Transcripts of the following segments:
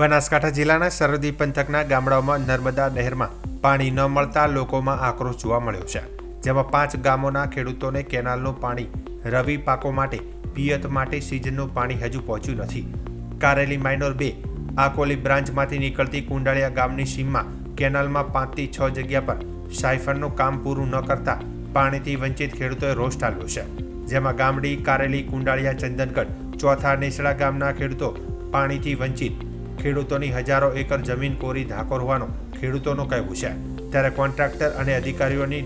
બનાસકાંઠા જિલ્લાના સરહદી પંથકના ગામડાઓમાં નર્મદા નહેરમાં પાણી ન મળતા લોકોમાં આક્રોશ જોવા મળ્યો છે. જેમાં પાંચ ગામોના ખેડૂતોને કેનાલનું પાણી, રવિ પાકો માટે, પિયત માટે સિઝનનું પાણી હજુ પહોંચ્યું નથી. કારેલી માઇનોર બે, આકોલી બ્રાન્ચમાંથી નીકળતી કુંડાળિયા ગામની સીમમાં કેનાલમાં પાંચથી છ જગ્યા પર સાયફરનું કામ પૂરું ન કરતા પાણીથી વંચિત ખેડૂતોએ રોષ ઠાલવ્યો છે. જેમાં ગામડી, કારેલી, કુંડાળિયા, ચંદનગઢ, ચોથા નેસડા ગામના ખેડૂતો પાણીથી વંચિત ખેડૂતોની હજારો એકર જમીન કોરી ધાકોર હોવાનું ખેડૂતોનું કહેવું છે. ત્યારે કોન્ટ્રાક્ટર અને અધિકારીઓની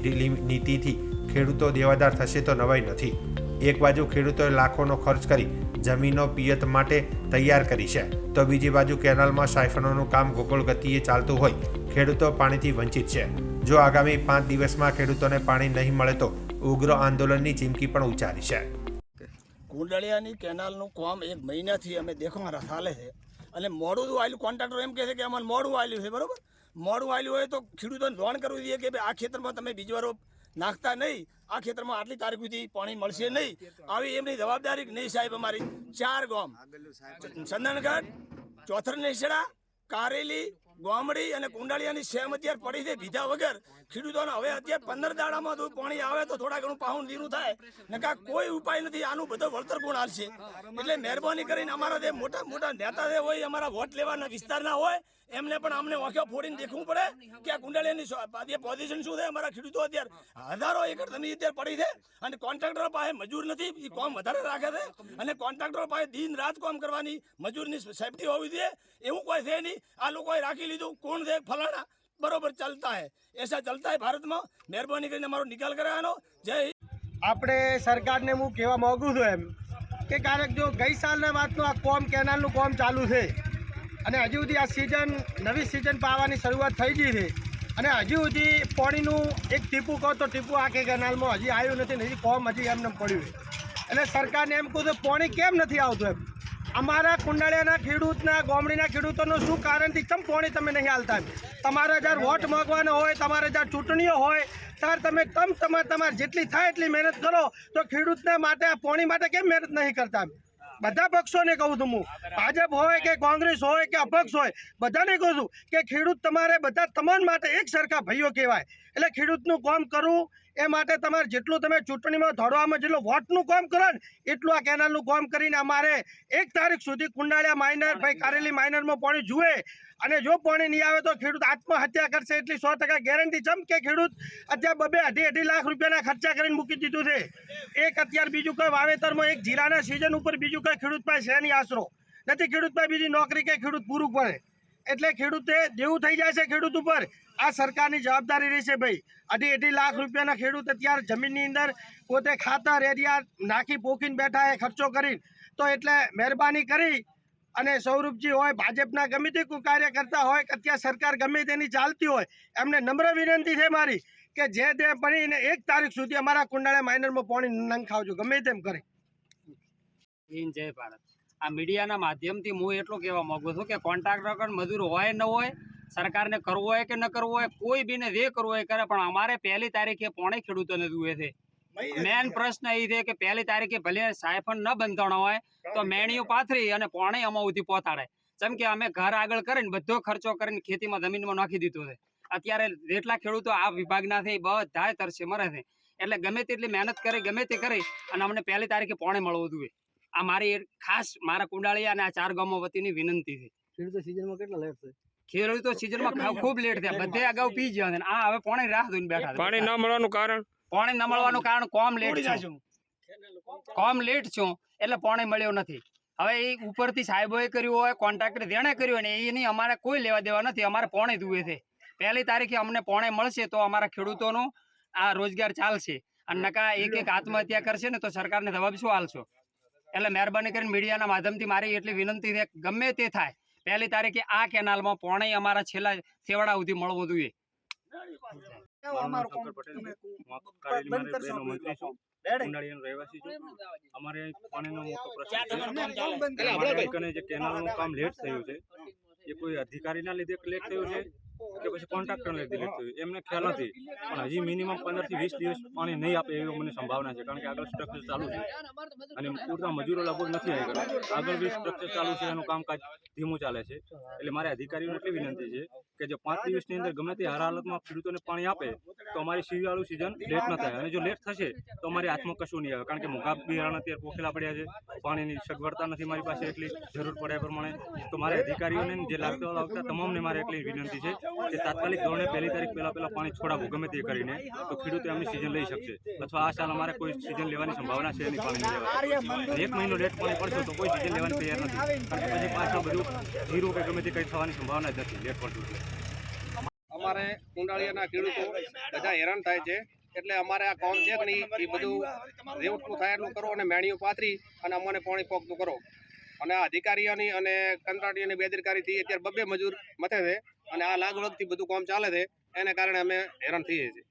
નીતિથી ખેડૂતો દેવાદાર થશે તો નવાઈ નથી. એક બાજુ ખેડૂતોએ લાખોનો ખર્ચ કરી જમીનો પિયત માટે તૈયાર કરી છે, તો બીજી બાજુ કેનાલમાં સાયફનોનું કામ ગોકુળ ગતિએ ચાલતું હોય, ખેડૂતો પાણીથી વંચિત છે. જો આગામી પાંચ દિવસમાં ખેડૂતોને પાણી નહીં મળે તો ઉગ્ર આંદોલનની ચીમકી પણ ઉચ્ચારી છે. કુંડળિયાની કેનાલનું કામ એક મહિનાથી અમે દેખવા ચાલે છે. અને મોડું આવેલું કોન્ટ્રાક્ટર એમ કહે છે કે અમારે મોડું વાયલું છે બરોબર? મોડું વાયલું હોય તો ખેડૂતોને લોન કરવી જોઈએ કે ભાઈ આ ખેતરમાં તમે બીજી વાર નાખતા નહીં. આ ખેતરમાં આટલી તારીખ સુધી પાણી મળશે નહીં. આવી એમની જવાબદારી નહીં સાહેબ અમારી? ચાર ગામ. ચંદનગઢ ચોથર નેસડા કારેલી ગોમડી અને કુંડાળિયાની સેમ અત્યારે પડી છે, બીજા વગર. ખેડૂતોને હવે અત્યારે પંદર દાડામાં પાણી આવે તો થોડા ઘણું પાહુન લીરું થાય. નકા કોઈ ઉપાય નથી, આનું બધો વળતર ગુણ હાલશે એટલે મહેરબાની કરીને અમારા જે મોટા મોટા નેતા જે હોય, અમારા વોટ લેવાના વિસ્તારના હોય, એમને પણ અમને વાંખ્યો ફોડીને દેખવું પડે કે આ કુંડાળિયાની પોઝિશન શું છે, અમારા ખેડૂતો અત્યારે હજારો એકર જમીન અત્યારે પડી છે. અને કોન્ટ્રાક્ટરો પાસે મજૂર નથી એ કોમ વધારે રાખે છે. અને કોન્ટ્રાક્ટરો પાસે દિન રાત કોમ કરવાની મજૂરની સેફટી હોવી જોઈએ. એવું કોઈ છે નહીં. આ લોકોએ રાખી લીધું. કોણ છે? ફલાણા. બરોબર ચાલતા હે. એસા ચાલતા હે ભારતમાં. મહેરબાની કરીને અમારો નિકાલ કરાવવાનો જય આપણે સરકારને હું કહેવા માગું છું એમ કે કારણ જો ગઈ સાલના વાતનું આ કોમ કેનાલનું કોમ ચાલુ છે અને હજુ સુધી આ સિઝન નવી સિઝન પાવાની શરૂઆત થઈ ગઈ છે અને હજુ સુધી પાણીનું એક ટીપું કહો તો ટીપું આખી કેનાલમાં હજી આવ્યું નથી ને હજી કોમ હજી એમને પડ્યું એટલે સરકારને એમ કહું તો પાણી કેમ નથી આવતું એમ? અમારા કુંડાળિયાના ખેડૂતના, ગોમડીના ખેડૂતોનું શું કારણથી કેમ પોણી તમે નહીં હાલતા? તમારે જ્યારે વોટ માગવાનો હોય, તમારે જ્યારે ચૂંટણીઓ હોય, ત્યારે તમે કમ તમારે તમારે જેટલી થાય એટલી મહેનત કરો, તો ખેડૂતના માટે આ પોણી માટે કેમ મહેનત નહીં કરતા? બધા પક્ષોને કહું છું હું. ભાજપ હોય કે કોંગ્રેસ હોય કે અપક્ષ હોય, બધાને કહું છું કે ખેડૂત તમારે બધા તમામ માટે એક સરખા ભાઈઓ કહેવાય. એટલે ખેડૂતનું કામ કરવું એ માટે તમારે જેટલું તમે ચૂંટણીમાં ધોડવામાં જેટલું વોટનું કામ કરો ને, એટલું આ કેનાલનું કામ કરીને અમારે એક તારીખ સુધી કુંડાળિયા માઇનર ભાઈ કારેલી માઇનરમાં પાણી જુએ. અને જો પાણી નહીં આવે તો ખેડૂત આત્મહત્યા કરશે એટલી સો ટકા ગેરંટી જમ કે ખેડૂત અત્યારે બબે અઢી અઢી લાખ રૂપિયાના ખર્ચા કરીને મૂકી દીધું છે. એક અત્યારે બીજું કોઈ વાવેતરમાં એક જીરાના સિઝન ઉપર બીજું કોઈ ખેડૂત પાસે છે નહીં આશરો. નથી ખેડૂત પાસે બીજી નોકરી કે ખેડૂત પૂરું પડે. એટલે ખેડૂતે દેવું થઈ જાય છે ખેડૂત ઉપર. આ સરકારની જવાબદારી રહેશે ભાઈ. અઢી અઢી લાખ રૂપિયાના ખેડૂત અત્યારે જમીનની અંદર પોતે ખાતર, એરિયા નાખી પોખીને બેઠા એ ખર્ચો કરીને. તો એટલે મહેરબાની કરી અને સૌરભજી હોય, ભાજપના ગમે તે કોઈ કાર્યકર્તા હોય કે અત્યારે સરકાર ગમે તેની ચાલતી હોય, એમને નમ્ર વિનંતી છે મારી કે જે તે બનીને એક તારીખ સુધી અમારા કુંડાળા માઇનરમાં પાણી નંખાવજો ગમે તેમ કરે. જય ભારત. આ મીડિયાના માધ્યમથી હું એટલું કહેવા માગું છું કે કોન્ટ્રાક્ટર કણ મજૂર હોય ન હોય સરકારને કરવું હોય કે ન કરવું હોય કોઈ બીને જે કરવું હોય કરે પણ અમારે પહેલી તારીખે પોણે ખેડૂતોને જુએ છે. મેન પ્રશ્ન એ છે કે પહેલી તારીખે ભલે સાયફન ન બંધાણો હોય તો મેણીઓ પાથરી અને પોણે અમા સુધી પહોંચાડે જેમ કે અમે ઘર આગળ કરીને બધો ખર્ચો કરીને ખેતીમાં જમીનમાં નાખી દીધો છે. અત્યારે જેટલા ખેડૂતો આ વિભાગના છે એ બધા તરસે મરે છે. એટલે ગમે તેટલી મહેનત કરી ગમે તે કરી અને અમને પહેલી તારીખે પોણે મળવું જોઈએ. આ મારી ખાસ મારા કુંડાળી અને આ ચાર ગામો વતીની વિનંતી છે. ખેડૂતો સિઝનમાં કેટલા લેટ છે ખેડૂતો સિઝનમાં ખૂબ લેટ થયા. બધે અગાઉ પી ગયા અને આ હવે પોણે રાહ જોઈને બેઠા પાણી ન મળવાનું કારણ? પાણી ન મળવાનું કારણ કોમ લેટ છે. કોમ લેટ છું એટલે પોણે મળ્યો નથી. હવે એ ઉપરથી સાહેબોએ કર્યું હોય કોન્ટ્રાક્ટર જેણે કર્યું હોય ને એની અમારે કોઈ લેવા દેવા નથી. અમારે પોણે જુએ છે. પહેલી તારીખે અમને પોણે મળશે તો અમારા ખેડૂતોનો આ રોજગાર ચાલશે. અને નકા એક એક આત્મહત્યા કરશે ને તો સરકારને જવાબ શું આલશો એટલે મહેરબાની કરીને મીડિયાના માધ્યમથી મારી એટલી વિનંતી છે ગમે તે થાય પહેલી તારીખે આ કેનાલમાં પોણે અમારા છેલ્લા છેવાડા સુધી મળવું જોઈએ. અમારે પાણીનો મોટો પ્રશ્ન છે. જે કેનાલનું કામ લેટ થયું છે એ કોઈ અધિકારીના લીધે લેટ થયું છે? કે પછી કોન્ટ્રાક્ટરને દીધી એમને ખ્યાલ નથી પણ હજી મિનિમમ પંદરથી વીસ દિવસ પાણી નહીં આપે એવી મને સંભાવના છે કારણ કે આગળ સ્ટ્રક્ચર ચાલુ છે. અને પૂરતા મજૂરો લગભગ નથી આગળ. આગળ બી સ્ટ્રક્ચર ચાલુ છે એનું કામકાજ ધીમું ચાલે છે. એટલે મારે અધિકારીઓને એટલી વિનંતી છે કે જે પાંચ દિવસની અંદર ગમે તે હાર હાલતમાં ખેડૂતોને પાણી આપે તો અમારી શિયાળુ સિઝન લેટ ન થાય. અને જો લેટ થશે તો અમારી હાથમાં કશું નહીં આવે કારણ કે મોઘા બિયારણ અત્યારે પોખેલા પડ્યા છે. પાણીની સગવડતા નથી મારી પાસે એટલી જરૂર પડે પ્રમાણે. તો મારે અધિકારીઓને જે લાગતા લાગતા તમામને મારે એટલી વિનંતી છે. કે તાત્કાલિક ધોરણે પહેલી તારીખ પહેલા પહેલા પાણી છોડાવવું ગમે તે કરીને, તો ખેડૂતો એમની સિઝન લઈ શકશે. અથવા આ સાલ અમારે કોઈ સિઝન લેવાની સંભાવના છે નહીં પાણી એક મહિનો લેટ પાણી પડશે તો કોઈ સિઝન લેવાની તૈયાર નથી. કારણ કે પછી પાછા બધું જીરો કે ગમે તે કંઈ થવાની સંભાવના જ નથી લેટ પડતું. એટલે અમારે કુંડાળીયાના ખેડૂતો બધા હેરાન થાય છે. એટલે અમારે આ કોમ છે નહીં, એ બધું રેવટનું થાય એટલું કરો અને મેણીઓ પાથરી અને અમને પાણી પોકતું કરો. અને આ અધિકારીઓની અને કંત્રાટીઓની બેદરકારીથી અત્યારે બબ્બે મજૂર મથે છે અને આ લાગવગથી બધું કામ ચાલે છે. એને કારણે અમે હેરાન થઈએ છીએ.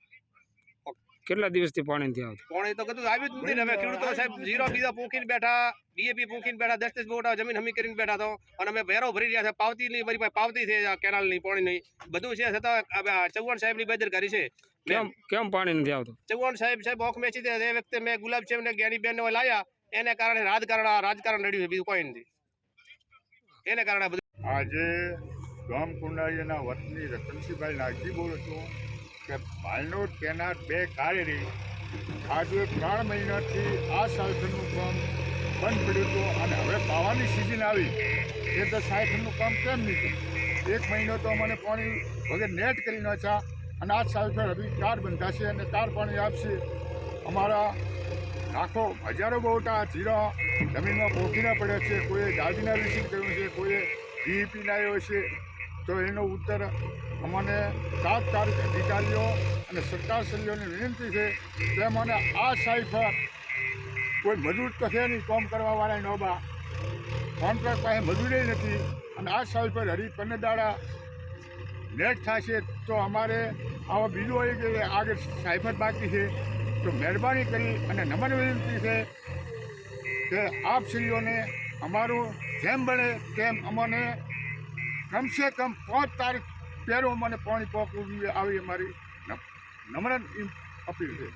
કેટલા દિવસથી પાણી નથી પાણી તો કદું આવ્યું જ નથી ને હવે ખેડૂતો સાહેબ જીરો બીજા પૂંખીને બેઠા ડીએપી પૂંખીને બેઠા દસ દસ બોટા જમીન હમી કરીને બેઠા તો અને અમે વેરો ભરી રહ્યા છે. પાવતીની મારી પાસે પાવતી છે આ કેનાલની નહીં બધું છે છતાં ચૌહાણ સાહેબની બેદરકારી છે. કેમ કેમ પાણી નથી આવતું? ચૌહાણ સાહેબ સાહેબ ઓખ મેચી તે એ વખતે મેં ગુલાબ સાહેબ ને જ્ઞાનીબેન ને લાયા એને કારણે રાજકારણ રાજકારણ નડ્યું છે, બીજું કોઈ નથી. એને કારણે બધું આજે ગામ કુંડાળીના વતની રતનસિંહભાઈ નાગજી બોલું છું કે ભાલનોડ કેનાર બે કારેરી આજે ત્રણ મહિનાથી આ સાયકલનું કામ બંધ પડ્યું હતું અને હવે પાવાની સિઝન આવી. એ તો સાયકલનું કામ કેમ નહીં? એક મહિનો તો અમને પાણી વગર નેટ કરી નાખ્યા અને આ સાયકલ હજી ચાર બંધાશે અને ચાર પાણી આપશે. અમારા લાખો, હજારો બોટા જીરા જમીનમાં પોખીના પડ્યા છે, કોઈએ દાદીના વિશે કર્યું છે, કોઈએ ડીઈપી લાવ્યો છે. તો એનો ઉત્તર અમને તાત્કાલિક અધિકારીઓ અને સરકારશ્રીઓને વિનંતી છે કે મને આ સાઈડ પર કોઈ મજૂર તો નહીં, કામ કરવાવાળા નોબા કોન્ટ્રાક્ટ પાસે મજૂરી નથી અને આ સાઈડ પર હરી પન્ને દાડા નેટ થશે તો અમારે આવા બીજું હોય કે આગળ સાઈફર બાકી છે. તો મહેરબાની કરી અને નમ્ર વિનંતી છે કે આપ શ્રીઓને અમારું જેમ બને તેમ અમને કમસે કમ પાંચ તારીખ પહેલું મને પાણી પહોંચવું જોઈએ, આવી અમારી નમ્ર અપીલ છે.